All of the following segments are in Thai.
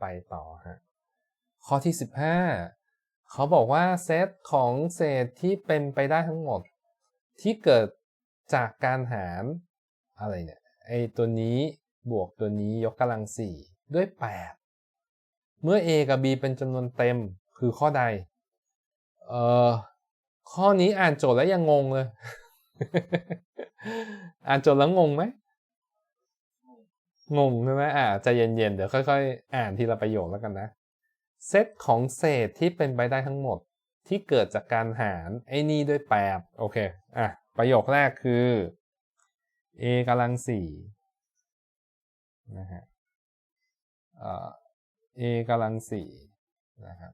ไปต่อฮะข้อที่ 15 เขาบอกว่าเซตของเศษที่เป็นไปได้ทั้งหมด ที่เกิดจากการหารอะไรเนี่ยไอตัวนี้บวกตัวนี้ยกกำลังสี่ด้วย 8 เมื่อ a กับ b เป็นจำนวนเต็มคือข้อใด เอ่อ ข้อนี้อ่านโจทย์แล้วยังงงเลย อ่านโจทย์แล้วงงไหม งงใช่ไหมอ่าจะเย็นๆ เดี๋ยวค่อยๆ อ่านทีละประโยคแล้วกันนะ เซตของเศษที่เป็นไปได้ทั้งหมดที่เกิดจากการหารไอ้นี่ด้วยแปดโอเค อะ ประโยคแรกคือ a กำลังสี่นะฮะเอ่อ a กำลังสี่นะครับ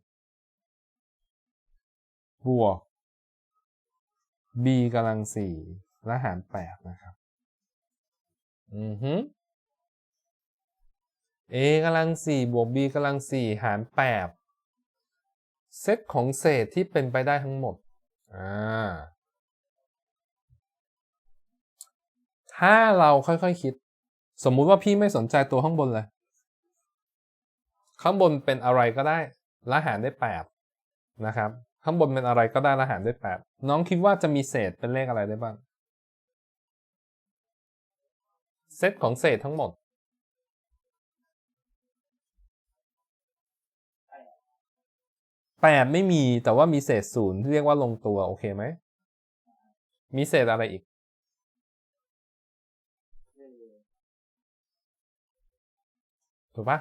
บวก b กำลังสี่และหารแปดนะครับ อือฮึ a กำลังสี่บวก b กำลังสี่หารแปดเซตของเศษที่เป็นไปได้ทั้งหมดอ่าถ้าเราค่อยๆคคิด สมมุติว่าพี่ไม่สนใจตัวข้างบนเลย ข้างบนเป็นอะไรก็ได้ละหารได้แปดนะครับ ข้างบนเป็นอะไรก็ได้ละหารด้วยแปดน้องคิดว่าจะมีเศษเป็นเลขอะไรได้บ้าง เซตของเศษทั้งหมด แปดไม่มีแต่ว่ามีเศษศูนย์ที่เรียกว่าลงตัว โอเคไหม มีเศษอะไรอีก ถูกปะ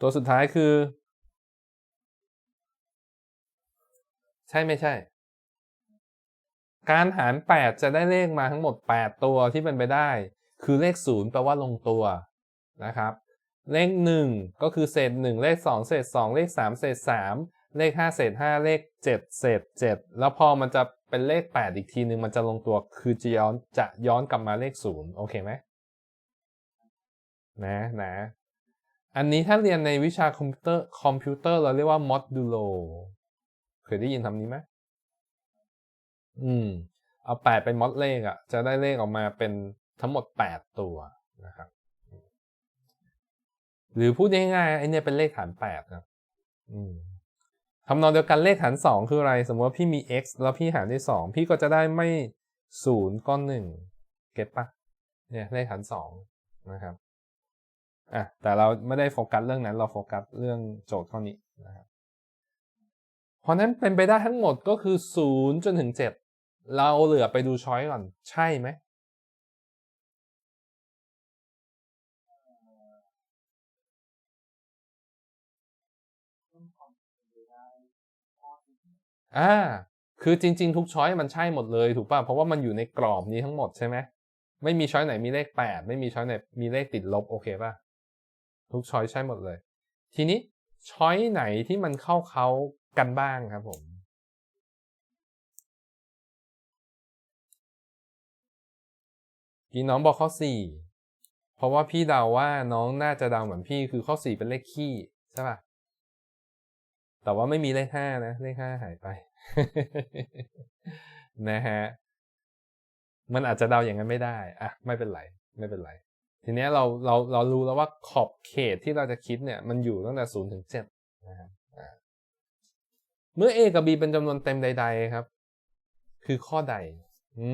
ตัวสุดท้ายคือ ใช่ไม่ใช่ การหาร 8 จะได้เลขมาทั้งหมด 8 ตัวที่เป็นไปได้ คือเลข 0 แปลว่าลงตัวนะครับ เลข 1 ก็คือเศษ 1 เลข 2 เศษ 2 เลข 3 เศษ 3 เลข 5 เศษ 5 เลข 7 เศษ 7 แล้วพอมันจะเป็นเลข 8 อีกทีหนึ่งมันจะลงตัวคือจะย้อนจะย้อนกลับมาเลข 0 โอเคไหมนะนะอันนี้ถ้าเรียนในวิชาคอมพิวเตอร์คอมพิวเตอร์เราเรียกว่า modulo เคยได้ยินคำนี้ไหมอืม เอาแปดไปมอดเลขอะ่ะ จะได้เลขออกมาเป็นทั้งหมดแปดตัวนะครับ หรือพูดง่ายๆไอเนี่ยเป็นเลขฐานแปดครับทำนองเดียวกันเลขฐานสองคืออะไร สมมติว่าพี่มี x แล้วพี่หารด้วยสองพี่ก็จะได้ไม่ศูนย์ก้อนหนึ่งเก็ตปะเนี่ยเลขฐานสองนะครับอะแต่เราไม่ได้โฟกัสเรื่องนั้นเราโฟกัสเรื่องโจทย์ข้อนี้นะครับเพราะนั้นเป็นไปได้ทั้งหมดก็คือศูนย์จนถึงเจ็ดเราเหลือไปดูช้อยก่อน ใช่ไหม อ่า คือจริง ๆ ทุกช้อยมันใช่หมดเลยถูกป่ะ เพราะว่ามันอยู่ในกรอบนี้ทั้งหมดใช่ไหม ไม่มีช้อยไหนมีเลขแปดไม่มีช้อยไหนมีเลขติดลบโอเคป่ะ ทุกช้อยใช่หมดเลย ทีนี้ช้อยไหนที่มันเข้าเขากันบ้างครับผมพี่น้องบอกข้อสี่เพราะว่าพี่เดาว่าน้องน่าจะเดาเหมือนพี่คือข้อสี่เป็นเลขขี้ใช่ป่ะ แต่ว่าไม่มีเลขห้านะ เลขห้าหายไป นะฮะ มันอาจจะเดาอย่างนั้นไม่ได้ อะ ไม่เป็นไร ไม่เป็นไร ทีนี้เราเราเรารู้แล้วว่าขอบเขตที่เราจะคิดเนี่ย มันอยู่ตั้งแต่ศูนย์ถึงเจ็ดนะครับเมื่อ a กับ b เป็นจำนวนเต็มใด ๆ ครับ คือข้อใด อื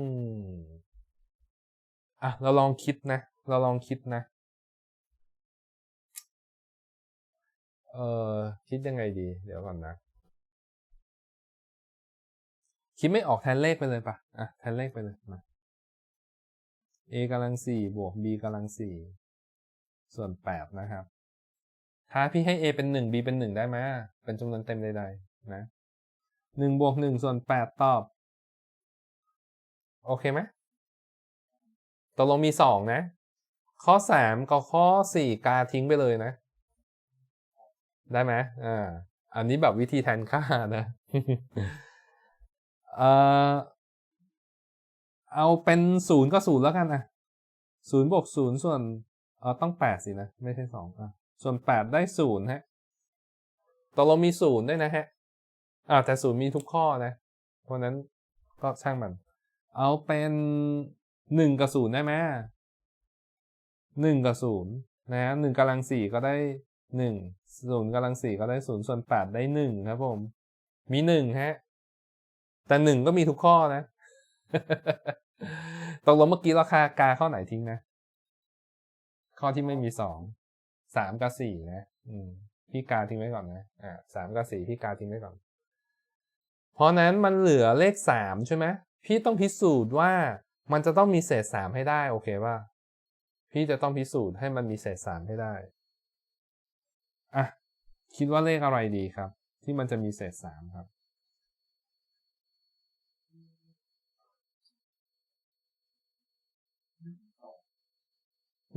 ม อะ เราลองคิดนะ เราลองคิดนะ เออคิดยังไงดี เดี๋ยวก่อนนะ คิดไม่ออกแทนเลขไปเลยปะอะแทนเลขไปเลยมา a กำลังสี่บวก b กำลังสี่ส่วนแปดนะครับ ถ้าพี่ให้ a เป็นหนึ่ง b เป็นหนึ่งได้ไหมเป็นจำนวนเต็มใดๆนะหนึ่งบวกหนึ่งส่วนแปดตอบ โอเคไหมตกลงมีสองนะ ข้อสามกับข้อสี่กาทิ้งไปเลยนะ ได้ไหมอ่าอันนี้แบบวิธีแทนค่านะเอ่อเอาเป็นศูนย์ก็ศูนย์แล้วกันนะศูนย์บวกศูนย์ส่วนเออต้องแปดสินะ ไม่ใช่สองอะส่วนแปดได้ศูนย์ฮะตกลงมีศูนย์ด้วยนะฮะอ่าแต่ศูนย์มีทุกข้อนะเพราะนั้นก็ช่างมัน เอาเป็นหนึ่งกับศูนย์ได้ไหมหนึ่งกับศูนย์นะฮะหนึ่งกำลังสี่ก็ได้หนึ่ง ศูนย์กำลังสี่ก็ได้ศูนย์ส่วนแปดได้หนึ่งครับผม มีหนึ่งฮะ แต่หนึ่งก็มีทุกข้อนะตกลงเมื่อกี้ราคากาข้อไหนทิ้งนะ ข้อที่ไม่มีสองสามกับสี่นะ อืม พี่กาทิ้งไว้ก่อนนะ อ่าสามกับสี่พี่กาทิ้งไว้ก่อน เพราะนั้นมันเหลือเลขสามใช่ไหมพี่ต้องพิสูจน์ว่ามันจะต้องมีเศษสามให้ได้ โอเคป่ะพี่จะต้องพิสูจน์ให้มันมีเศษสามให้ได้ อะคิดว่าเลขอะไรดีครับ ที่มันจะมีเศษสามครับ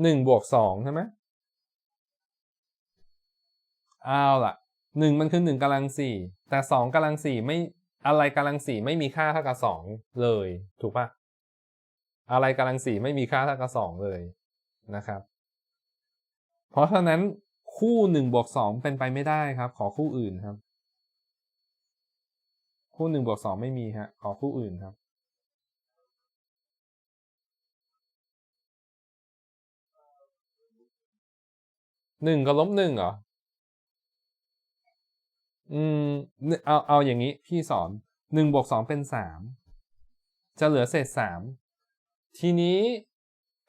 หนึ่งบวกสองใช่ไหมเอาล่ะหนึ่งมันคือหนึ่งกำลังสี่แต่สองกำลังสี่ไม่อะไรกำลังสี่ไม่มีค่าเท่ากับสองเลย ถูกปะอะไรกำลังสี่ไม่มีค่าเท่ากับสองเลยนะครับ เพราะฉะนั้น คู่หนึ่งบวกสองเป็นไปไม่ได้ครับ ขอคู่อื่นครับ คู่หนึ่งบวกสองไม่มีฮะ ขอคู่อื่นครับ หนึ่งกับลบหนึ่งเหรอ อืม เอาเอาอย่างนี้ พี่สอนหนึ่งบวกสองเป็นสามจะเหลือเศษสามทีนี้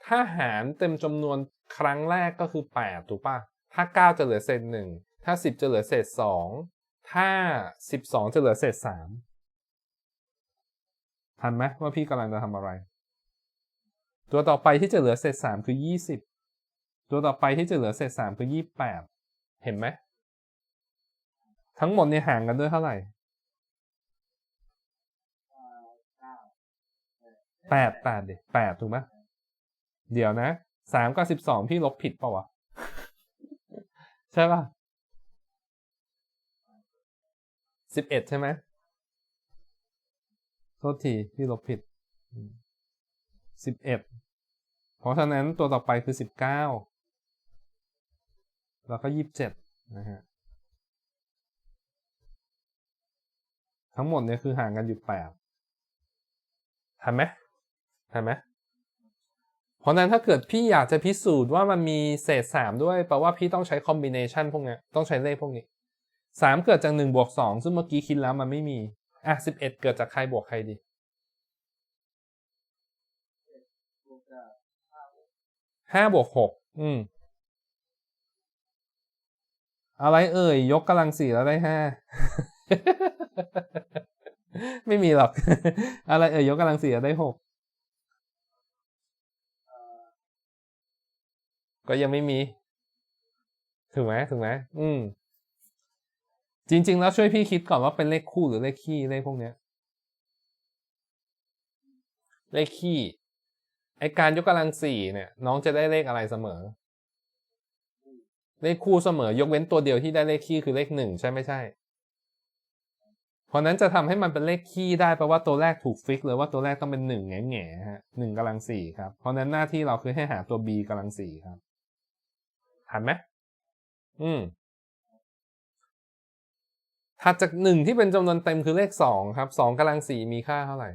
ถ้าหารเต็มจำนวนครั้งแรกก็คือแปดถูกปะ ถ้าเก้าจะเหลือเศษหนึ่งถ้าสิบจะเหลือเศษสองถ้าสิบสองจะเหลือเศษสามทันไหมว่าพี่กำลังจะทำอะไร ตัวต่อไปที่จะเหลือเศษสามคือยี่สิบตัวต่อไปที่จะเหลือเศษสามคือยี่แปดเห็นไหมทั้งหมดเนี่ยห่างกันด้วยเท่าไหร่แปดแปดดิแปดถูกไหมเดี๋ยวนะสามกับสิบสองพี่ลบผิดเปล่าวะ ใช่ป่ะสิบเอ็ดใช่ไหมโทษทีพี่ลบผิดสิบเอ็ดเพราะฉะนั้นตัวต่อไปคือสิบเก้าแล้วก็ยี่สิบเจ็ดนะฮะทั้งหมดเนี่ยคือห่างกันอยู่แปดทันไหมทันไหม เพราะนั้นถ้าเกิดพี่อยากจะพิสูจน์ว่ามันมีเศษสามด้วยแปลว่าพี่ต้องใช้คอมบิเนชันพวกนี้ต้องใช้เลขพวกนี้สามเกิดจากหนึ่งบวกสองซึ่งเมื่อกี้คิดแล้วมันไม่มีอะสิบเอ็ดเกิดจากใครบวกใครดีห้าบวกหกอืม อะไรเอ่ย ยกกำลังสี่แล้วได้ห้า ไม่มีหรอก อะไรเอ่ย ยกกำลังสี่แล้วได้หก ก็ยังไม่มี ถูกไหมถูกไหมอืม จริง ๆ แล้วช่วยพี่คิดก่อนว่าเป็นเลขคู่หรือเลขคี่เลขพวกเนี้ย เลขคี่ไอการยกกำลังสี่เนี่ย น้องจะได้เลขอะไรเสมอ เลขคู่เสมอ ยกเว้นตัวเดียวที่ได้เลขคี่คือเลขหนึ่งใช่ไม่ใช่เพราะนั้นจะทำให้มันเป็นเลขคี่ได้แปลว่าตัวแรกถูกฟิกเลยว่าตัวแรกต้องเป็นหนึ่งแง่แง่ฮะหนึ่งกำลังสี่ครับ เพราะนั้นหน้าที่เราคือให้หาตัว b กำลังสี่ครับ หันไหมอืมถัดจากหนึ่งที่เป็นจำนวนเต็มคือเลขสองครับสองกำลังสี่มีค่าเท่าไหร่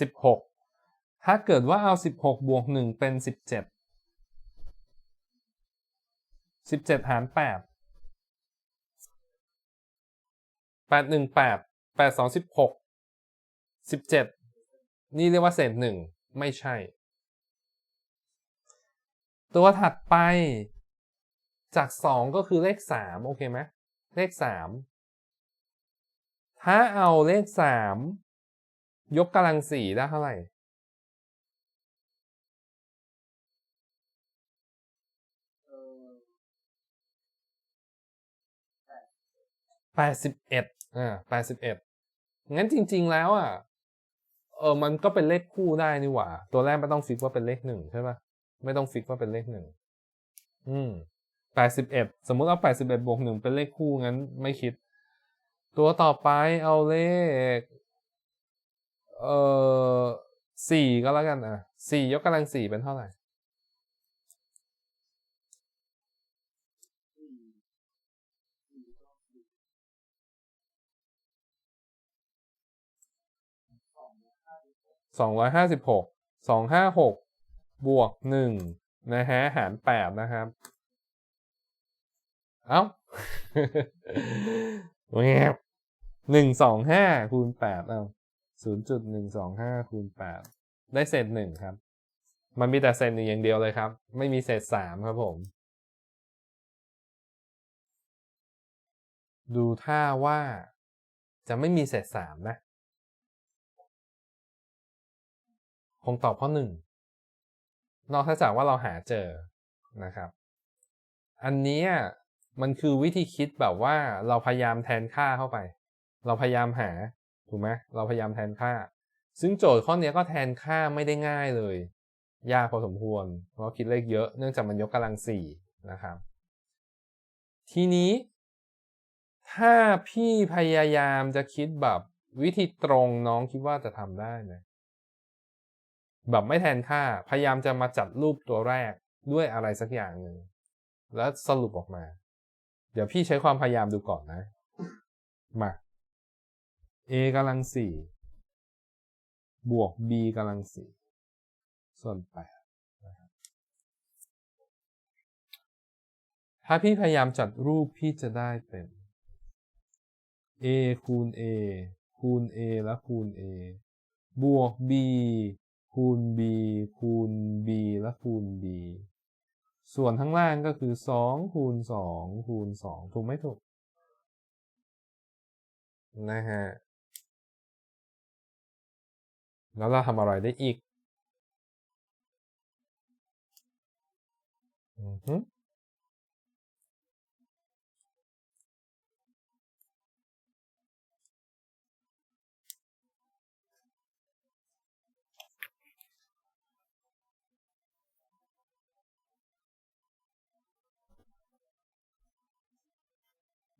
สิบหกถ้าเกิดว่าเอาสิบหกบวกหนึ่งเป็นสิบเจ็ดสิบเจ็ดหารแปดแปดหนึ่งแปด แปดสองสิบหกสิบเจ็ดนี่เรียกว่าเศษหนึ่งไม่ใช่ ตัวถัดไปจากสองก็คือเลขสามโอเคไหมเลขสามถ้าเอาเลขสามยกกำลังสี่ได้เท่าไหร่แปดสิบเอ็ด อ่าแปดสิบเอ็ดงั้นจริง ๆ แล้วอะเออมันก็เป็นเลขคู่ได้นี่หว่า ตัวแรกไม่ต้องฟิกว่าเป็นเลขหนึ่งใช่ปะไม่ต้องฟิกว่าเป็นเลขหนึ่งอืมแปดสิบเอ็ดสมมุติเอาแปดสิบเอ็ดบวกหนึ่งเป็นเลขคู่งั้นไม่คิด ตัวต่อไปเอาเลข เออสี่ก็แล้วกันอะสี่ยกกำลังสี่เป็นเท่าไหร่ สองร้อยห้าสิบหกสองห้าหกบวกหนึ่งนะฮะ หารแปดนะครับ เอ้าแงบหนึ่งสองห้าคูณแปดเอ้าศูนย์จุดหนึ่งสองห้าคูณแปดได้เศษหนึ่งครับ มันมีแต่เศษหนึ่งอย่างเดียวเลยครับ ไม่มีเศษสามครับผม ดูท่าว่าจะไม่มีเศษสามนะ คงตอบข้อหนึ่งนอกจากว่าเราหาเจอนะครับ อันนี้มันคือวิธีคิดแบบว่าเราพยายามแทนค่าเข้าไป เราพยายามหาถูกไหมเราพยายามแทนค่า ซึ่งโจทย์ข้อนี้ก็แทนค่าไม่ได้ง่ายเลย ยากพอสมควร เพราะคิดเลขเยอะเนื่องจากมันยกกำลังสี่นะครับ ทีนี้ ถ้าพี่พยายามจะคิดแบบวิธีตรงน้องคิดว่าจะทำได้ไหม แบบไม่แทนค่า พยายามจะมาจัดรูปตัวแรกด้วยอะไรสักอย่างหนึ่ง แล้วสรุปออกมา เดี๋ยวพี่ใช้ความพยายามดูก่อนนะ มา a กำลังสี่บวก b กำลังสี่ส่วนแปดถ้าพี่พยายามจัดรูปพี่จะได้เป็น a คูณ a คูณ a และคูณ a บวก b คูณ b คูณ b และคูณ b ส่วนข้างล่างก็คือ 2 คูณ 2 คูณ 2 ถูกไหมถูก นะฮะ แล้วเราทำอะไรได้อีก อือ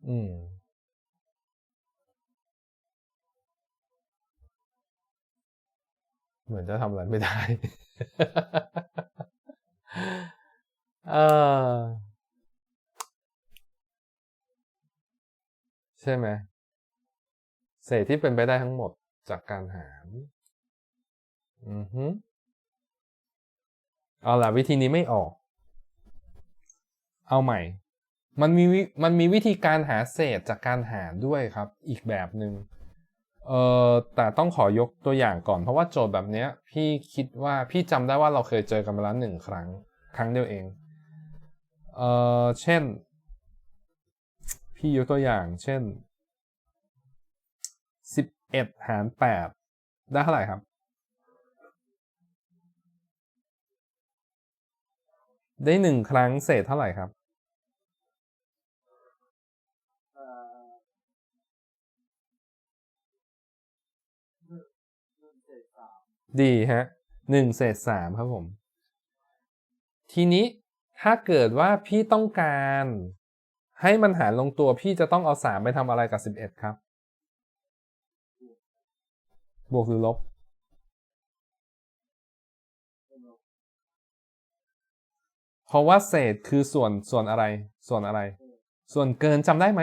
อืมเหมือนจะทำอะไรไม่ได้ เออใช่ไหมเศษที่เป็นไปได้ทั้งหมดจากการหาร อือฮึเอาล่ะวิธีนี้ไม่ออก เอาใหม่ มันมีมันมีวิธีการหาเศษจากการหารด้วยครับ อีกแบบหนึง่งเออแต่ต้องขอยกตัวอย่างก่อน เพราะว่าโจทย์แบบเนี้ย พี่คิดว่าพี่จำได้ว่าเราเคยเจอกันมาแล้วหนึ่งครั้ง ครั้งเดียวเองเออเช่น พี่ยกตัวอย่าง เช่นสิบเอ็ดหารแปดได้เท่าไหร่ครับ ได้หนึ่งครั้งเศษเท่าไหร่ครับ ดีฮะหนึ่งเศษสามครับผม ทีนี้ถ้าเกิดว่าพี่ต้องการ ให้มันหารลงตัวพี่จะต้องเอาสามไปทำอะไรกับสิบเอ็ดครับ บวกหรือลบ เพราะว่าเศษคือส่วนส่วนอะไร ส่วนอะไร ส่วนเกินจำได้ไหม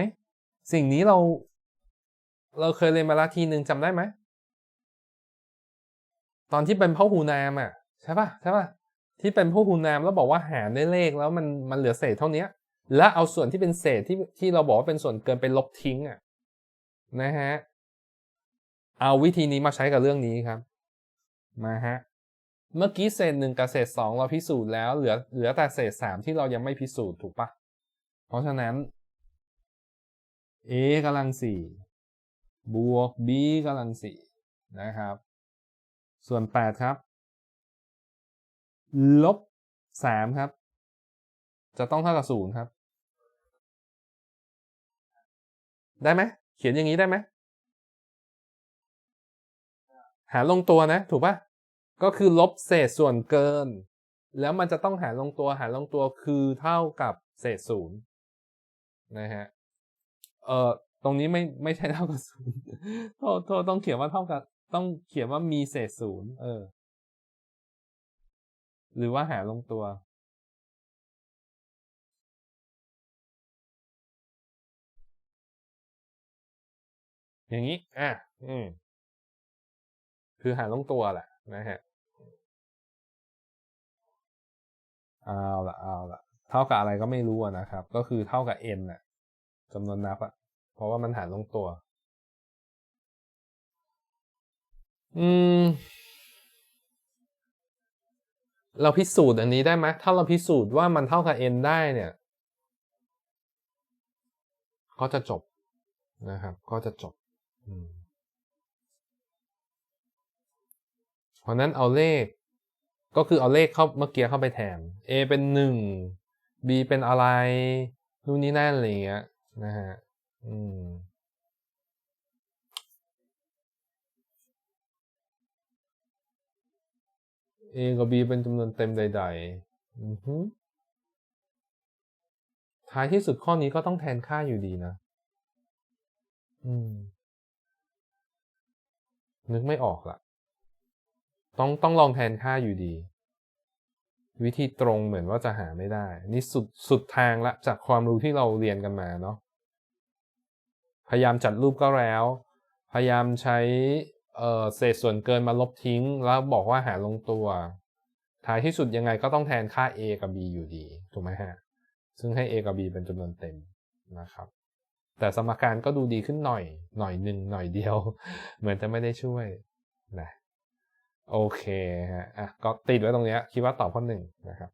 สิ่งนี้เรา เราเคยเรียนมาแล้วทีหนึ่งจำได้ไหม ตอนที่เป็นพ่อหูนามอะใช่ปะใช่ปะที่เป็นพ่อหูนามแล้วบอกว่าหารด้วยเลขแล้วมันมันเหลือเศษเท่านี้แล้วเอาส่วนที่เป็นเศษที่ที่เราบอกว่าเป็นส่วนเกินไปลบทิ้งอะนะฮะเอาวิธีนี้มาใช้กับเรื่องนี้ครับมาฮะเมื่อกี้เศษหนึ่งกับเศษสองเราพิสูจน์แล้วเหลือเหลือแต่เศษสามที่เรายังไม่พิสูจน์ถูกปะเพราะฉะนั้น a กำลังสี่บวก b กำลังสี่นะครับ ส่วน 8 ครับ ลบ 3 ครับ จะต้องเท่ากับ 0 ครับ ได้ไหม เขียนอย่างนี้ได้ไหม หาลงตัวนะ ถูกปะก็คือลบเศษส่วนเกิน แล้วมันจะต้องหารลงตัว หารลงตัวคือเท่ากับเศษศูนย์นะฮะ เอ่อ ตรงนี้ไม่ไม่ใช่เท่ากับศูนย์โทษโทษต้องเขียนว่าเท่ากับ ต้องเขียนว่ามีเศษศูนย์เออ หรือว่าหาลงตัว อย่างนี้ อะ อืม คือหาลงตัวแหละนะฮะเอาละเอาละเท่ากับอะไรก็ไม่รู้นะครับ ก็คือเท่ากับ n น่ะจำนวนนับอะเพราะว่ามันหารลงตัว อืม เราพิสูจน์อันนี้ได้ไหมถ้าเราพิสูจน์ว่ามันเท่ากับ n ได้เนี่ยก็จะจบนะครับ ก็จะจบ เพราะนั้นเอาเลข ก็คือเอาเลขเข้าเมื่อกี้เข้าไปแทน a เป็นหนึ่ง b เป็นอะไร นู่นนี่นั่นอะไรเงี้ยนะฮะ อืม a กับ b เป็นจำนวนเต็มใด ๆ ท้ายที่สุดข้อนี้ก็ต้องแทนค่าอยู่ดีนะ นึกไม่ออกละต้องต้องลองแทนค่าอยู่ดี วิธีตรงเหมือนว่าจะหาไม่ได้ นี่สุดสุดทางละ จากความรู้ที่เราเรียนกันมาเนาะ พยายามจัดรูปก็แล้ว พยายามใช้ เออเศษส่วนเกินมาลบทิ้ง แล้วบอกว่าหาลงตัว ท้ายที่สุดยังไงก็ต้องแทนค่า a กับ b อยู่ดี ถูกไหมฮะ ซึ่งให้ a กับ b เป็นจำนวนเต็มนะครับ แต่สมการก็ดูดีขึ้นหน่อย หน่อยหนึ่งหน่อยเดียว เหมือนจะไม่ได้ช่วยนะโอเคฮะอะก็ติดไว้ตรงนี้คิดว่าตอบข้อหนึ่งนะครับ